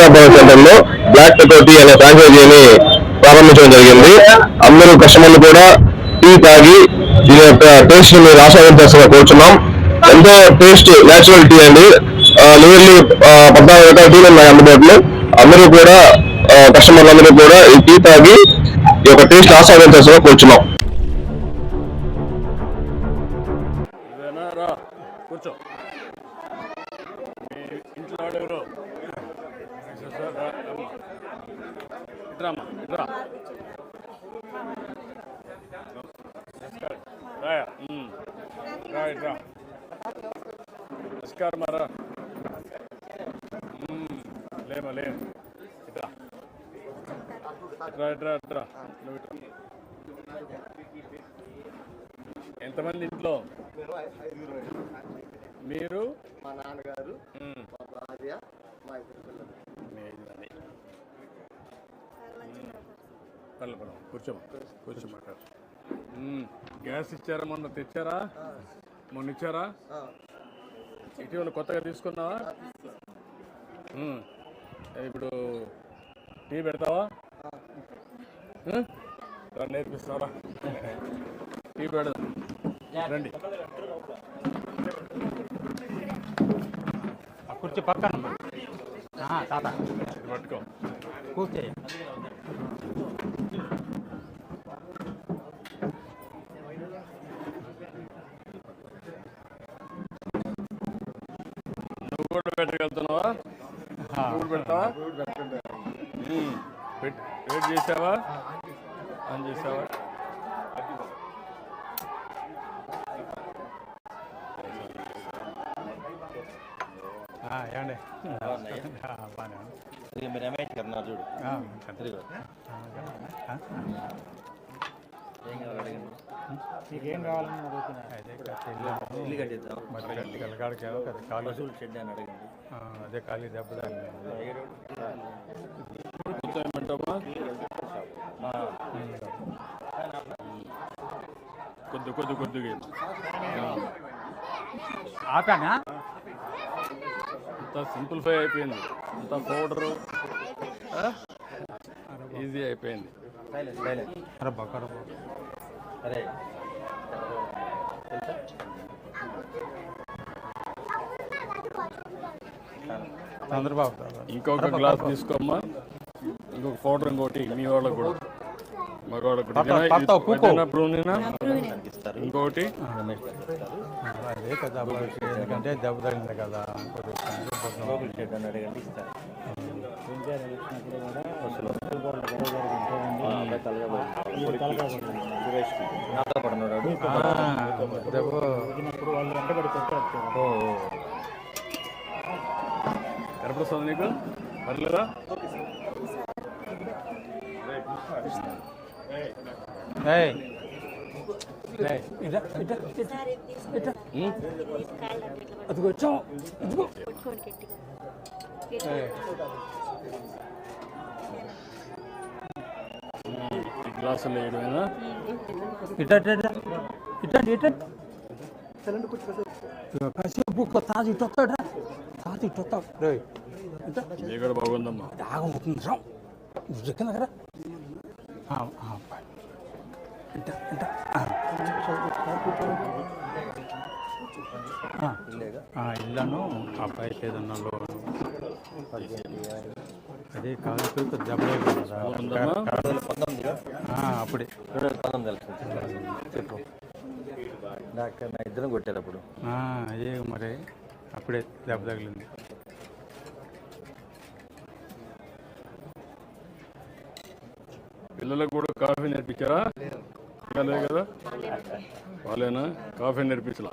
Radhapuram centre Black Pepper Tea అనే ఫ్రాంచైజీని ప్రారంభించడం జరిగింది. అందరూ కస్టమర్లు కూడా టీ తాగి దీని యొక్క టేస్ట్ మీరు ఆస్వాదించాల్సిన కోరుచున్నాం. ఎంతో టేస్ట్ న్యాచురల్ టీ అండి. నియర్లీ పద్నాలుగు రకాల టీలు ఉన్నాయి అందుబాటులో. అందరూ కూడా కస్టమర్లు అందరూ కూడా ఈ టీ తాగి ఈ యొక్క టేస్ట్ ఆస్వాదించాల్సిన కోరుచున్నాం. కూర్చో మీ ఇంట్లో వాడెవరు సార్ రా అమ్మ ఇట్రా. రా ఇట్రా నమస్కారం రా ఉమ్. లేమా లేం ఇట్రా ఇట్రా ఇట్రా ఇట్రా నువ్వు ఇట్రా ఎంతమంది ఇంట్లో? మీరు? మా నాన్నగారు. మా భార్య మా ఇద్దరు పిల్లలు. పల్లెపురం కూర్చోమా. కూర్చోమంటారు గ్యాస్ ఇచ్చారా? మొన్న తెచ్చారా? మొన్న ఇచ్చారా? ఇటీవల కొత్తగా తీసుకున్నావా. ఇప్పుడు టీ పెడతావా? ఉమ్? రా నేర్పిస్తావా టీ పెడదాం? రండి. కుర్చీ పక్కన. తాత. పట్టుకో. కూర్చో. నువ్వు కూడా పెడతావా? వెయిట్ చేసావా? ఆన్ చేసావా? ఆ, ఏమండి? బాగానే రమేష్ గారు చూడు. నీకేం కావాలని అడుగుతున్నా కాలు షెడ్ అని అడగండి. అదే ఖాళీ దెబ్బ తగిలింది. కూర్చోమంటావా మా కొద్ది కొద్ది కొద్దిగా ఆపానా? అంతా సింప్లిఫై అయిపోయింది. అంతా పౌడరు ఈజీ అయిపోయింది. అరే బక్కర బా. అరే చంద్రబాబు. ఇంకొక గ్లాస్ తీసుకోమ్మా. ఇంకొక పౌడర్ ఇంకోటి మీ వాళ్ళకు కూడా. మగవాళ్ళకు ఇంకొకటి అదే కదా. ఎందుకంటే దెబ్బ తగిలింది కదా. కొద్దిగా లోపల షెడ్ అని అడగండి ఇస్తారు నాతో పడున్నాడు ఆ, దెబ్బ ఓ. కనపడుతుంది నీకు పర్లేదా ఏయ్. ఏయ్, ఇదా, ఇదా, ఇదా. అదిగో వచ్చాం గ్లాసులు వేయడమేనా ఇట ఇట ఇట ఇట ఇట ఇక కాసేపు తాజు ఇటు వస్తాడా తాజు ఇటు వస్తావు రే ఇట ఇది కూడా బాగుందమ్మా ఆగమవుతుంది రావు నువ్వు చెక్కింది కదా ఇల్లను అబ్బాయికి ఏదన్నా లోను అదే కాదు ఆ, అప్పుడే రెండు వేల పంతొమ్మిది ఎలక్షన్ చెప్పు. డాక్టర్ నా ఇద్దరం కొట్టారు అప్పుడు. ఆ, అదే మరి. అప్పుడే దెబ్బ తగిలింది. పిల్లలకు కూడా కాఫీ నేర్పించారా? ఇంకా లేదు కదా? వాళ్ళేనా? కాఫీ నేర్పించలా?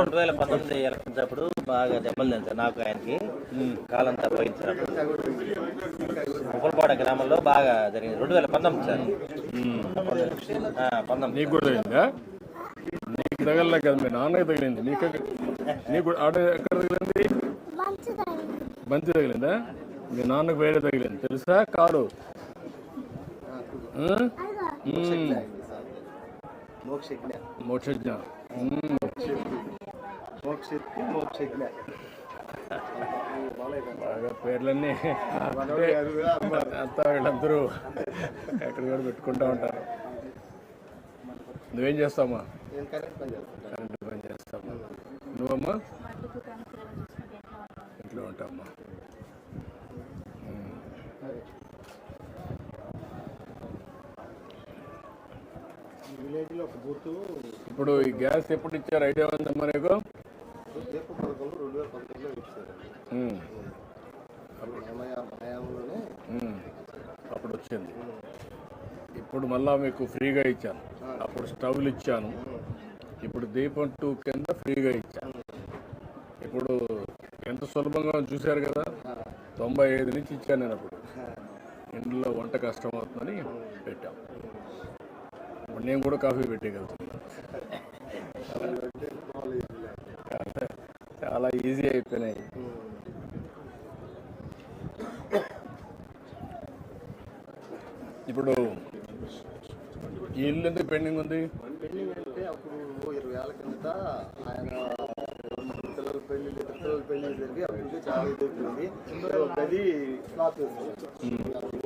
రెండు వేల పంతొమ్మిది ఎలక్షన్స్ అప్పుడు బాగా దెబ్బలు తింటారు నాకు ఆయనకి. కాలంతా పోయింది సార్. ఉప్పలపాడ గ్రామంలో బాగా జరిగింది. రెండు వేల పంతొమ్మిది సార్. ఆ, పంతొమ్మిది. నీకు కూడా తగిలిందా? నీకు తగలలే కదా మీ నాన్నకి తగిలింది. నీకు నీకు ఆడ ఎక్కడ తగిలింది? బంతి తగిలిందా? మీ నాన్నకు వేరే తగిలింది. తెలుసా? కాడు ఆ? ఉమ్. మోక్షజ్ఞ ఉమ్. బాగా పేర్లన్నీ. అంతా వీళ్ళందరూ ఎక్కడ కూడా పెట్టుకుంటా ఉంటారు. నువ్వేం చేస్తావమ్మా? కరెంట్ పని చేస్తావా? నువ్వమ్మా? విలేజ్లో ఒక బూత్. ఇప్పుడు ఈ గ్యాస్ ఎప్పుడు ఇచ్చారు? ఐడియా ఉందమ్మా నీకు రేపు రెండు వేల పంతొమ్మిదిలో హయాంలోనే ఉమ్. అప్పుడు వచ్చింది. ఇప్పుడు మళ్ళా మీకు ఫ్రీగా ఇచ్చాను. అప్పుడు స్టవ్లు ఇచ్చాను. ఇప్పుడు దీపం టూ కింద ఫ్రీగా ఇచ్చాను. ఇప్పుడు ఎంత సులభంగా ఉందో చూశారు కదా? తొంభై ఐదు నుంచి ఇచ్చాను నేను అప్పుడు. ఇంట్లో వంట కష్టం అవుతుందని పెట్టాం. ఇప్పుడు నేను కూడా కాఫీ పెట్టగలుగుతున్నాను చాలా ఈజీ అయిపోయినాయి. ఇప్పుడు ఈ ఇల్లు ఎందుకు పెండింగ్ ఉంది? పెళ్ళింగ్ అంటే అప్పుడు ఇరవై ఏళ్ళ కిందట ఆయన పిల్లల పెళ్ళి ఇద్దరు పిల్లల పెళ్ళి జరిగి అప్పుడు చాలా ఇది అయిపోయింది.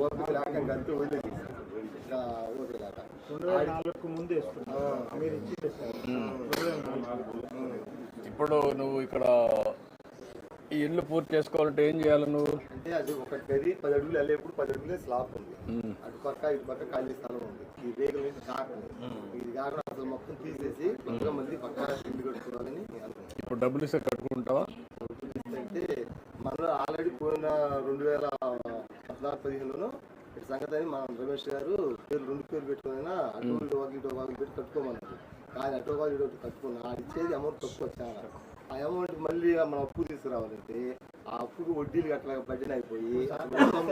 ఓపిక లేక ఇంకా ఓపిక లేక రెండు వేల నాలుగుకు ముందు మీరు ఇచ్చి ఇప్పుడు నువ్వు ఇక్కడ ఈ ఇల్లు పూర్తి చేసుకోవాలంటే ఏం చేయాలి నువ్వు? అంటే అది ఒక గది పది అడుగులు వెళ్ళేప్పుడు పది అడుగులే స్లాప్ ఉంది. అటు పక్క ఇటు పక్క ఖాళీ స్థలం ఉంది. ఈ రేగుల నుంచి కాకుండా ఇది కాకుండా అసలు మొత్తం తీసేసి కొత్తగా మళ్ళీ పక్క ఇల్లు కట్టుకోవాలని అనుకున్నాను ఇప్పుడు డబ్బులు ఇస్తే కట్టుకుంటావా? అంటే మనం ఆల్రెడీ పోయిన రెండు వేల పద్నాలుగు పదిహేనులో సంగతి అని మన రమేష్ గారు పేరు రెండు పేరు పెట్టుకున్నా అటు ఇటు ఒక ఇటు ఒక పెట్టి కట్టుకోమన్నారు. కానీ అటు ఒక ఇటు కట్టుకున్నా ఆ ఇచ్చేది అమౌంట్ తక్కువ చాలా. ఆ అమౌంట్ మళ్ళీ మనం అప్పు తీసుకురావాలంటే ఆ అప్పుకు వడ్డీలు అట్లా బడ్జెట్ అయిపోయి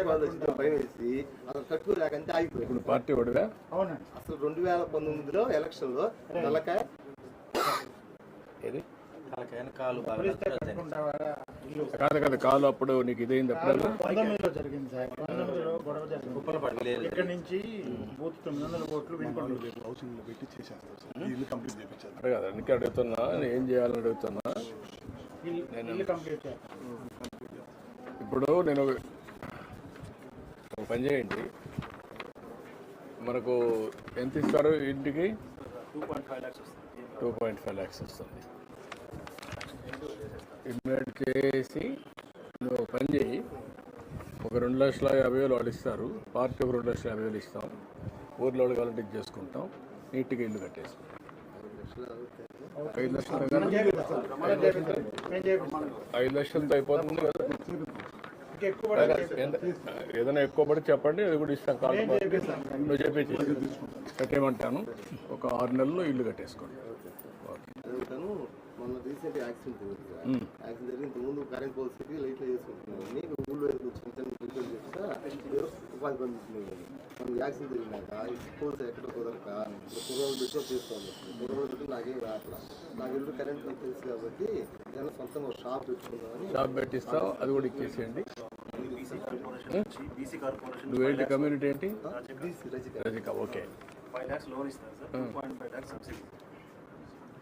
వాళ్ళు భయం వేసి అసలు కట్టుకోలేకంటే ఆగిపోయింది ఇప్పుడు పార్టీ ఒడివా అసలు రెండు వేల పంతొమ్మిదిలో ఎలక్షన్లో నెలకాయ కాదు కాదు కాలు అప్పుడు నీకు ఇదైంది ఎప్పుడైనా పంతొమ్మిదిలో జరిగింది సార్. పంతొమ్మిదిలో గొడవ జరిగింది. ఉప్పలపాడు విలేజ్ ఇక్కడ నుంచి బూత్ తొమ్మిది వందల కోట్లు వినుకోండి అదే కదా అందుకే అడుగుతున్నా నేను ఏం చేయాలని అడుగుతున్నా? ఇల్లు కంప్లీట్ చేయాలి. ఇప్పుడు నేను ఒక పని చేయండి. మనకు ఎంత ఇస్తారు ఇంటికి? టూ పాయింట్ ఫైవ్ ల్యాక్స్ వస్తుంది. ఇన్వెస్ట్ చేసి నువ్వు పని చేయి. ఒక రెండు లక్షల యాభై వేలు వాళ్ళు ఇస్తారు. పార్టీ ఒక రెండు లక్షల యాభై వేలు ఇస్తాం. ఊర్లో వాళ్ళు చేసుకుంటాం. నీట్గా ఇల్లు కట్టేసి ఐదు లక్షలు ఐదు లక్షలతో అయిపోతుంది కదా? ఏదైనా ఎక్కువ పడి చెప్పండి అది కూడా ఇస్తాం. కాదు నువ్వు చెప్పేసి కట్టేయమంటాను. ఒక ఆరు నెలల్లో ఇల్లు కట్టేసుకోండి. ఓకే. మొన్న రీసెంట్ యాక్సిడెంట్ జరిగింది సార్. యాక్సిడెంట్ జరిగి ఇంత ముందు కరెంట్ పోల్స్ పెట్టి లైట్లు వేసుకుంటున్నాను నీకు ఊళ్ళో చిన్న చిన్న రిపేర్ చేస్తా. ఉపాధి పొందుతున్నాయి మనం యాక్సిడెంట్ జరిగినాక ఈ పోల్స్ ఎక్కడ కుదరక కుర్రోలు పెట్టి చేసుకోవాలి. కుర్రోలు పెట్టి నాకేం రావట్లా. నాకు ఇల్లు కరెంట్ తెలుసు కాబట్టి నేను సొంతంగా ఒక షాప్ పెట్టుకుందామని షాప్ పెట్టిస్తావు అది కూడా ఇచ్చేసేయండి. నువ్వేంటి కమ్యూనిటీ ఏంటి? రజిక. రజిక okay. Two point five lakhs subsidy.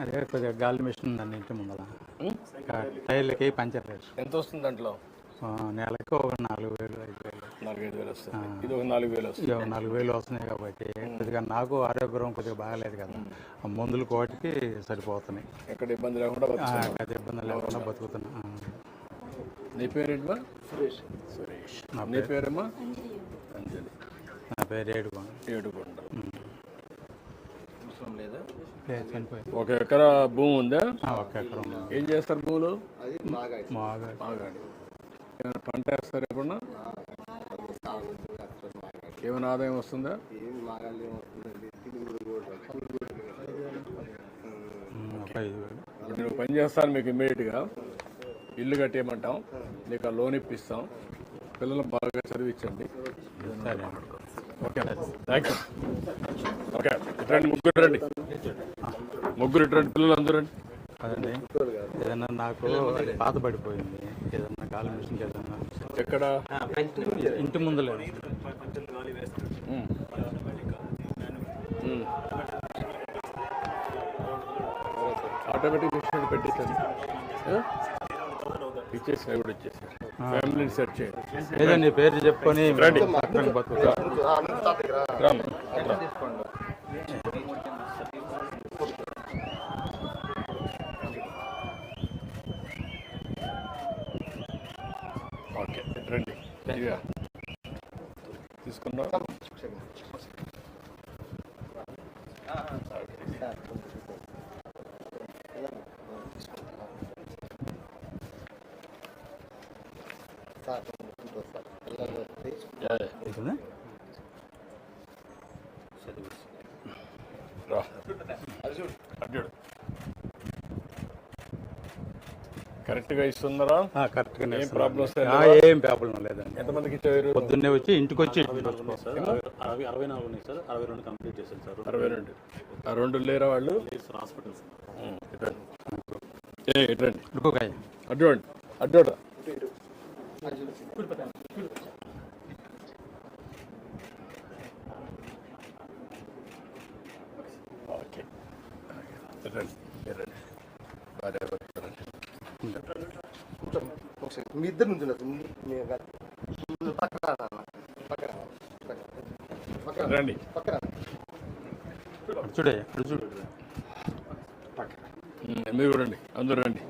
అదే కొద్దిగా గాలి మిషన్ ఉందండి ఇంటి ముందర. కా- టైర్లకి పంచర్ లేదు ఎంత వస్తుంది దాంట్లో? ఆ, నెలకి ఒక నాలుగు వేలు ఐదు వేలు. నాలుగైదు వేలు వస్తుంది. ఇది ఒక నాలుగు వేలు వస్తుంది. నాలుగు వేలు వస్తున్నాయి కాబట్టి కొద్దిగా నాకు ఆరోగ్యం కొద్దిగా బాగాలేదు కదా. ఆ మందులు కోటికి సరిపోతున్నాయి. ఎక్కడ ఇబ్బంది లేకుండా ఇబ్బంది లేకుండా బతుకుతున్నా. నీ పేరేంటమ్మా సురేష్. సురేష్. నా నీ పేరమ్మా? అంజలి. నా పేరు ఏడుకోండి. ఏడుకొండ అవసరం లేదా లేదు చనిపోయి ఒక ఎకరా భూమి ఉందా? ఒక ఎకరం ఉంది. ఏం చేస్తారు భూములు? మాగాడి. ఏమైనా పంట వేస్తారు ఎప్పుడన్నా? ఏమైనా ఆదాయం వస్తుందా? నేను పని చేస్తాను మీకు ఇమ్మీడియట్గా. ఇల్లు కట్టేయమంటాం. నీకు ఆ లోన్ ఇప్పిస్తాం. పిల్లలు బాగా చదివించండి. సరే. ఓకే. థ్యాంక్ యూ ఓకే ఇట్రండి ముగ్గురు రండి. ముగ్గురు ఇట్రండి పిల్లలు అందరూ రండి. అదండి. ఏదన్నా నాకు పాత పడిపోయింది ఏదన్నా గాలి మిషన్ ఏదన్నా ఎక్కడ? ఇంటి ముందు లేదు. ఉమ్. ఉమ్. ఆటోమేటిక్ మిషన్ పెట్టేసాను కూడా చేయండి. ఏదండి పేరు చెప్పుకొని రండి. ఓకే రండి. తీసుకున్నా సార్ సార్ పిల్లలు వస్తే అవుతుందా? రా అడ్డాడు కరెక్ట్గా ఇస్తున్నారా? ఆ, కరెక్ట్గానే ఏం. ప్రాబ్లమ్స్ ఏం ప్రాబ్లం లేదండి. ఎంతమందికి ఇచ్చారు? పొద్దున్నే వచ్చి ఇంటికి వచ్చి సార్. అరవై అరవై నాలుగు ఉన్నాయి సార్. అరవై రెండు కంప్లీట్ చేశాను సార్. అరవై రెండు. ఆ రెండు లేరా వాళ్ళు? హాస్పిటల్ ఏ ఇంకొక అడ్డోండి అడ్డోడ ఓకే రండి మీరు రండి భార్య భర్త రండి. ఒకసారి మీ ఇద్దరు నుంచి ఉండొచ్చు. ముందు మేము కాదు. ముందు పక్కన రా నాన్న. పక్కన రా. మీ ఇద్దరు నుంచి రండి. చూడే చూడు. మీరు చూడండి రండి. అందరూ రండి.